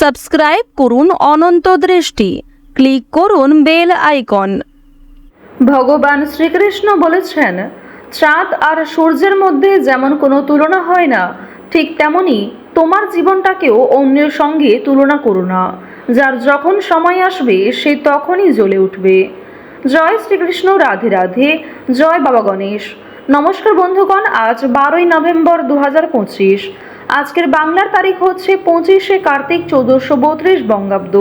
Subscribe করুন অনন্ত দৃষ্টি। Click করুন বেল আইকন। ভগবান শ্রীকৃষ্ণ বলেছেন, চাঁদ আর সূর্যের মধ্যে যেমন কোনো তুলনা হয় না, ঠিক তেমনি তোমার জীবনটাকেও অন্যের সঙ্গে তুলনা করো না। যার যখন সময় আসবে, সে তখনই জ্বলে উঠবে। জয় শ্রীকৃষ্ণ, রাধে রাধে, জয় বাবা গণেশ। নমস্কার বন্ধুগণ, আজ বারোই নভেম্বর দু হাজার পঁচিশ। আজকের বাংলার তারিখ হচ্ছে পঁচিশে কার্তিক চৌদ্দশো বত্রিশ বঙ্গাব্দ।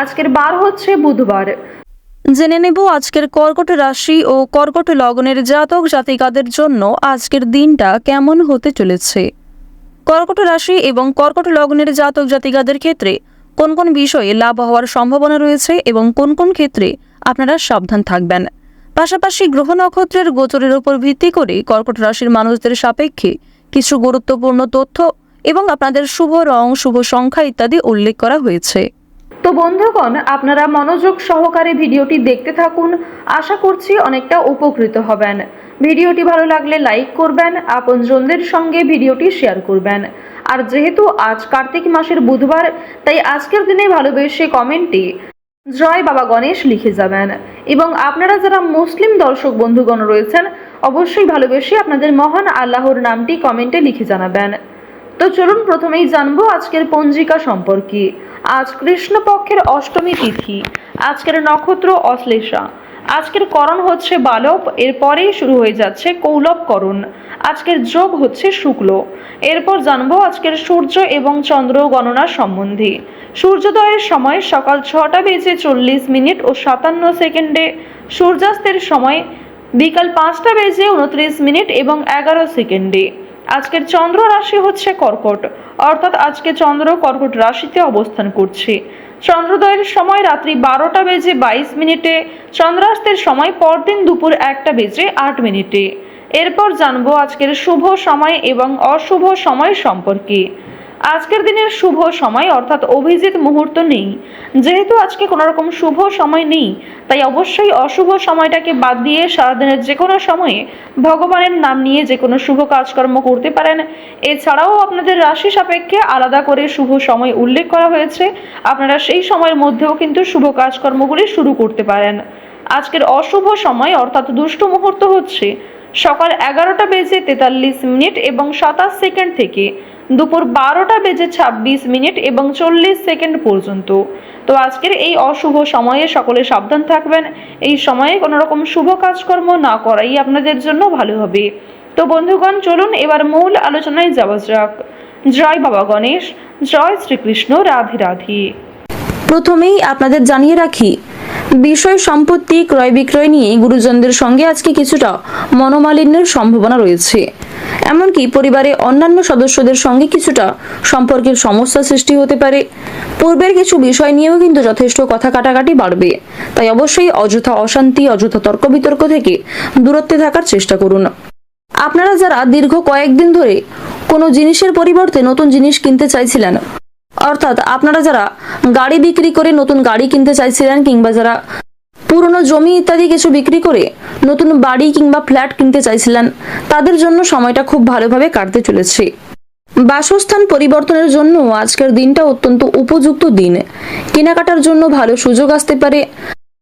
আজকের বার হচ্ছে বুধবার। জেনে নেব আজকের কর্কট রাশি ও কর্কট লগ্নের জাতক জাতিকাদের জন্য আজকের দিনটা কেমন হতে চলেছে। কর্কট রাশি এবং কর্কট লগ্নের জাতক জাতিকাদের ক্ষেত্রে কোন কোন বিষয়ে লাভ হওয়ার সম্ভাবনা রয়েছে এবং কোন কোন ক্ষেত্রে আপনারা সাবধান থাকবেন। পাশাপাশি গ্রহ নক্ষত্রের গোচরের উপর ভিত্তি করে কর্কট রাশির মানুষদের সাপেক্ষে কিছু গুরুত্বপূর্ণ তথ্য এবং আপনাদের শুভ রং, শুভ সংখ্যা ইত্যাদি উল্লেখ করা হয়েছে। তো বন্ধুগণ, আপনারা মনোযোগ সহকারে ভিডিওটি দেখতে থাকুন। আশা করছি অনেকটা উপকৃত হবেন। ভিডিওটি ভালো লাগলে লাইক করবেন, আপনজনদের সঙ্গে ভিডিওটি শেয়ার করবেন। আর যেহেতু আজ কার্তিক মাসের বুধবার, তাই আজকের দিনে ভালোবেসে কমেন্টে জয় বাবা গণেশ লিখে যাবেন। এবং আপনারা যারা মুসলিম দর্শক বন্ধুগণ রয়েছেন, অবশ্যই ভালোবেসে আপনাদের মহান আল্লাহর নামটি কমেন্টে লিখে জানাবেন। তো চলুন প্রথমেই জানব আজকের পঞ্জিকা সম্পর্কে। আজ কৃষ্ণপক্ষের অষ্টমী তিথি, আজকের নক্ষত্র অশ্লেষা। আজকের করণ হচ্ছে বালব, এরপরেই শুরু হয়ে যাচ্ছে কৌলবকরণ আজকের যোগ হচ্ছে শুক্ল। এরপর জানব আজকের সূর্য এবং চন্দ্র গণনা সম্বন্ধে। সূর্যোদয়ের সময় সকাল ছটা বেজে চল্লিশ মিনিট ও সাতান্ন সেকেন্ডে, সূর্যাস্তের সময় বিকাল পাঁচটা বেজে উনত্রিশ মিনিট এবং এগারো সেকেন্ডে। আজকের চন্দ্র রাশি হচ্ছে কর্কট। অর্থাৎ আজকে চন্দ্র কর্কট রাশিতে অবস্থান করছে। চন্দ্রোদয়ের সময় রাত্রি বারোটা বেজে বাইশ মিনিটে, চন্দ্রাস্তের সময় পরদিন দুপুর একটা বেজে আট মিনিটে। এরপর জানব আজকের শুভ সময় এবং অশুভ সময় সম্পর্কে। আজকের দিনের শুভ সময়, অর্থাৎ অভিজিৎ মুহূর্ত নেই। যেহেতু আজকে কোনো রকম শুভ সময় নেই, তাই অবশ্যই অশুভ সময়টাকে বাদ দিয়ে সারাদিনের যে কোনো সময়ে ভগবানের নাম নিয়ে যে কোনো শুভ কাজকর্ম করতে পারেন। এছাড়াও আপনাদের রাশি সাপেক্ষে আলাদা করে শুভ সময় উল্লেখ করা হয়েছে। আপনারা সেই সময়ের মধ্যেও কিন্তু শুভ কাজকর্মগুলি শুরু করতে পারেন। আজকের অশুভ সময়, অর্থাৎ দুষ্ট মুহূর্ত হচ্ছে সকাল এগারোটা বেজে তেতাল্লিশ মিনিট এবং সাতাশ সেকেন্ড থেকে দুপুর বারোটা বেজে ছাব্বিশ মিনিট এবং চল্লিশ সেকেন্ড পর্যন্ত। তো আজকের এই অশুভ সময়ে সকলে সাবধান থাকবেন। এই সময়ে কোনো রকম শুভ কাজকর্ম না করাই আপনাদের জন্য ভালো হবে। তো বন্ধুগণ, চলুন এবার মূল আলোচনায় যাওয়া যাক। জয় বাবা গণেশ, জয় শ্রীকৃষ্ণ, রাধে রাধে। প্রথমেই আপনাদের জানিয়ে রাখি বিষয় সম্পত্তি ক্রয় বিক্রয় নিয়ে গুরুজনদের সঙ্গে আজকে কিছুটা মনোমালিন্যের সম্ভাবনা রয়েছে। এমনকি পরিবারে অন্যান্য সদস্যদের সঙ্গে কিছুটা সম্পর্কের সমস্যা সৃষ্টি হতে পারে। পূর্বের কিছু বিষয় নিয়েও কিন্তু যথেষ্ট কথা কাটাকাটি বাড়বে। তাই অবশ্যই অযথা অশান্তি, অযথা তর্ক বিতর্ক থেকে দূরত্বে থাকার চেষ্টা করুন। আপনারা যারা দীর্ঘ কয়েকদিন ধরে কোনো জিনিসের পরিবর্তে নতুন জিনিস কিনতে চাইছিলেন অর্থাৎ আপনারা যারা গাড়ি বিক্রি করে নতুন গাড়ি কিনতে চাইছিলেন কিংবা যারা পুরনো জমি ইত্যাদি কিছু বিক্রি করে নতুন বাড়ি কিংবা ফ্ল্যাট কিনতে চাইছিলেন, তাদের জন্য সময়টা খুব ভালোভাবে কাটতে চলেছে। বাসস্থান পরিবর্তনের জন্য আজকের দিনটা অত্যন্ত উপযুক্ত দিন। কেনাকাটার জন্য ভালো সুযোগ আসতে পারে।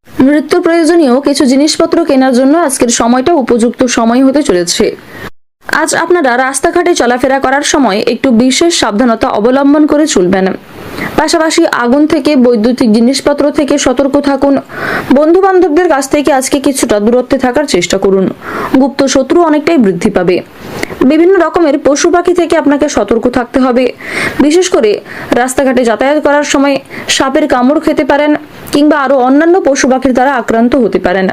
নৃত্য প্রয়োজনীয় কিছু জিনিসপত্র কেনার জন্য আজকের সময়টা উপযুক্ত সময় হতে চলেছে। আজ আপনারা রাস্তাঘাটে চলাফেরা করার সময় একটু বিশেষ সাবধানতা অবলম্বন করে চলবেন। পাশাপাশি আগুন থেকে, বৈদ্যুতিক জিনিসপত্র থেকে সতর্ক থাকুন। বন্ধু বান্ধবদের কাছ থেকে আজকে কিছুটা দূরত্বে থাকার চেষ্টা করুন। গুপ্ত শত্রু অনেকটাই বৃদ্ধি পাবে। বিভিন্ন রকমের পশু পাখি থেকে আপনাকে সতর্ক থাকতে হবে। বিশেষ করে রাস্তাঘাটে যাতায়াত করার সময় সাপের কামড় খেতে পারেন কিংবা আরও অন্যান্য পশু পাখির দ্বারা আক্রান্ত হতে পারেন।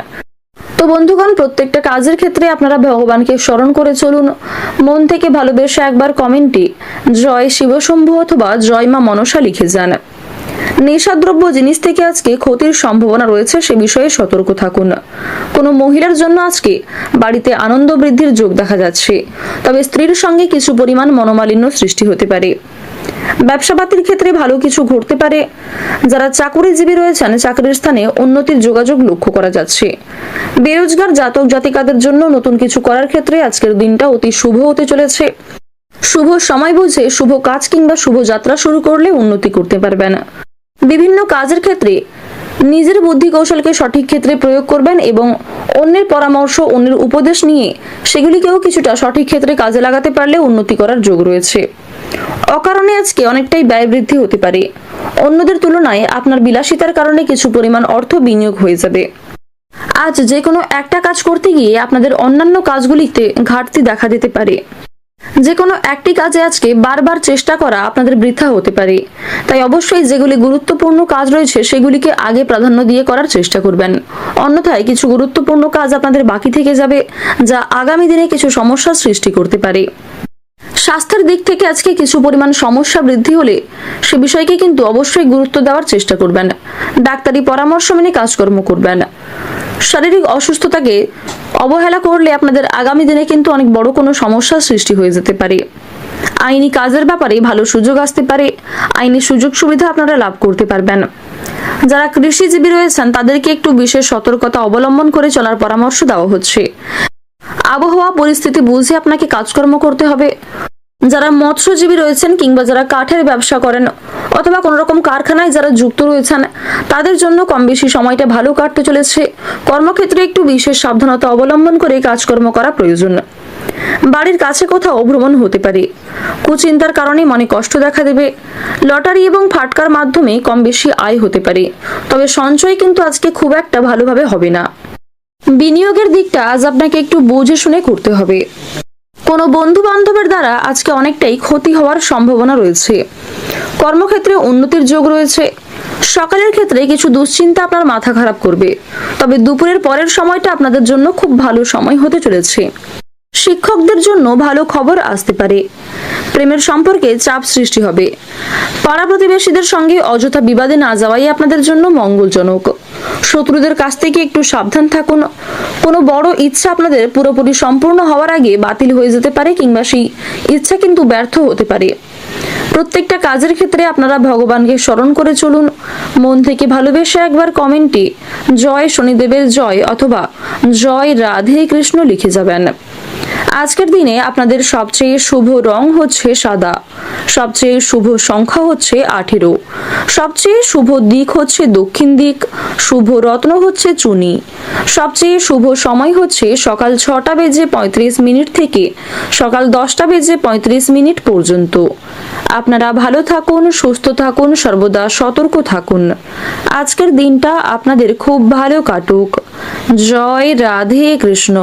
তো বন্ধুগণ, প্রত্যেকটা কাজের ক্ষেত্রে আপনারা ভগবানকে স্মরণ করে চলুন। মন থেকে ভালোবেসে একবার কমেন্টে, জয় শিবশম্ভু অথবা জয় মা মনসা লিখে যান। নেশাদ্রব্য জিনিস থেকে আজকে ক্ষতির সম্ভাবনা রয়েছে, সে বিষয়ে সতর্ক থাকুন। কোনো মহিলার জন্য আজকে বাড়িতে আনন্দ বৃদ্ধির যোগ দেখা যাচ্ছে। তবে স্ত্রীর সঙ্গে কিছু পরিমাণ মনোমালিন্য সৃষ্টি হতে পারে। ব্যবসাপাতির ক্ষেত্রে ভালো কিছু ঘটতে পারে। যারা চাকরিজীবী রয়েছেন, চাকরির স্থানে উন্নতির যোগাযোগ লক্ষ্য করা যাচ্ছে। বেরোজগার, জাতক, জাতিকাদের জন্য নতুন কিছু করার ক্ষেত্রে আজকের দিনটা অতি শুভ হতে চলেছে। শুভ সময় বুঝে শুভ কাজ কিংবা শুভ যাত্রা শুরু করলে উন্নতি করতে পারবেন। বিভিন্ন কাজের ক্ষেত্রে নিজের বুদ্ধি কৌশলকে সঠিক ক্ষেত্রে প্রয়োগ করবেন এবং অন্যের পরামর্শ, অন্যের উপদেশ নিয়ে সেগুলিকেও কিছুটা সঠিক ক্ষেত্রে কাজে লাগাতে পারলে উন্নতি করার যোগ রয়েছে। অকারণে আজকে অনেকটাই ব্যয় বৃদ্ধি হতে পারে। অন্যদের তুলনায় আপনার বিলাসিতার কারণে কিছু পরিমাণ অর্থ বিনিয়োগ হয়ে যাবে। আজ যে কোনো একটা কাজ করতে গিয়ে আপনাদের অন্যান্য কাজগুলিতে ঘাটতি দেখা দিতে পারে। যে কোনো একটি কাজে আজকে বারবার চেষ্টা করা আপনাদের বৃথা হতে পারে। তাই অবশ্যই যেগুলি গুরুত্বপূর্ণ কাজ রয়েছে, সেগুলিকে আগে প্রাধান্য দিয়ে করার চেষ্টা করবেন। অন্যথায় কিছু গুরুত্বপূর্ণ কাজ আপনাদের বাকি থেকে যাবে, যা আগামী দিনে কিছু সমস্যার সৃষ্টি করতে পারে। স্বাস্থ্যের দিক থেকে আজকে কিছু পরিমাণ সমস্যা বৃদ্ধি হলে সে বিষয়কে কিন্তু অবশ্যই গুরুত্ব দেওয়ার চেষ্টা করবেন। ডাক্তারি পরামর্শ মেনে কাজকর্ম করবেন। শারীরিক অসুস্থতাকে অবহেলা করলে আপনাদের আগামী দিনে কিন্তু অনেক বড় কোনো সমস্যার সৃষ্টি হয়ে যেতে পারে। আইনি কাজের ব্যাপারে ভালো সুযোগ আসতে পারে। আইনি সুযোগ সুবিধা আপনারা লাভ করতে পারবেন। যারা কৃষিজীবী রয়েছেন, তাদেরকে একটু বিশেষ সতর্কতা অবলম্বন করে চলার পরামর্শ দেওয়া হচ্ছে। আবহাওয়া পরিস্থিতি বুঝে আপনাকে কাজকর্ম করতে হবে। যারা মৎস্যজীবী রয়েছেন কিংবা যারা কাঠের ব্যবসা করেন অথবা কোনো রকম কারখানায় যারা যুক্ত রয়েছেন, তাদের জন্য কম বেশি সময়টা ভালো কাটতে চলেছে। কর্মক্ষেত্রে একটু বিশেষ সাবধানতা অবলম্বন করে কাজকর্ম করা প্রয়োজন। বাড়ির কাছে কোথাও ভ্রমণ হতে পারে। কুচিন্তার কারণে মনে কষ্ট দেখা দেবে। লটারি এবং ফাটকার মাধ্যমে কম বেশি আয় হতে পারে। তবে সঞ্চয় কিন্তু আজকে খুব একটা ভালোভাবে হবে না। বিনিয়োগের দিকটা আজ আপনাকে একটু বুঝে শুনে করতে হবে। কোনো বন্ধু বান্ধবের দ্বারা আজকে অনেকটাই ক্ষতি হওয়ার সম্ভাবনা রয়েছে। কর্মক্ষেত্রে উন্নতির যোগ রয়েছে। সকালের ক্ষেত্রে কিছু দুশ্চিন্তা আপনার মাথা খারাপ করবে। তবে দুপুরের পরের সময়টা আপনাদের জন্য খুব ভালো সময় হতে চলেছে। শিক্ষকদের জন্য ভালো খবর আসতে পারে। প্রেমের সম্পর্কে চাপ সৃষ্টি হবে। পাড়া প্রতিবেশীদের সঙ্গে অযথা বিবাদে না যাওয়াই আপনাদের জন্য মঙ্গলজনক। শত্রুদের কাছ থেকে একটু সাবধান থাকুন। কোনো বড় ইচ্ছা আপনাদের পুরোপুরি সম্পূর্ণ হওয়ার আগে বাতিল হয়ে যেতে পারে কিংবা সেই ইচ্ছা কিন্তু ব্যর্থ হতে পারে। প্রত্যেকটা কাজের ক্ষেত্রে আপনারা ভগবানকে স্মরণ করে চলুন। মন থেকে ভালোবেসে একবার কমেন্টে জয় শনিদেবের জয় অথবা জয় রাধে কৃষ্ণ লিখে যাবেন। আজকের দিনে আপনাদের সবচেয়ে শুভ রং হচ্ছে সাদা। সবচেয়ে শুভ সংখ্যা হচ্ছে আঠেরো। সবচেয়ে শুভ দিক হচ্ছে দক্ষিণ দিক, শুভ রত্ন হচ্ছে চুনি। সবচেয়ে শুভ সময় হচ্ছে সকাল ছটা বেজে পঁয়ত্রিশ মিনিট থেকে সকাল দশটা বেজে পঁয়ত্রিশ মিনিট পর্যন্ত। আপনারা ভালো থাকুন, সুস্থ থাকুন, সর্বদা সতর্ক থাকুন। আজকের দিনটা আপনাদের খুব ভালো কাটুক। জয় রাধে কৃষ্ণ।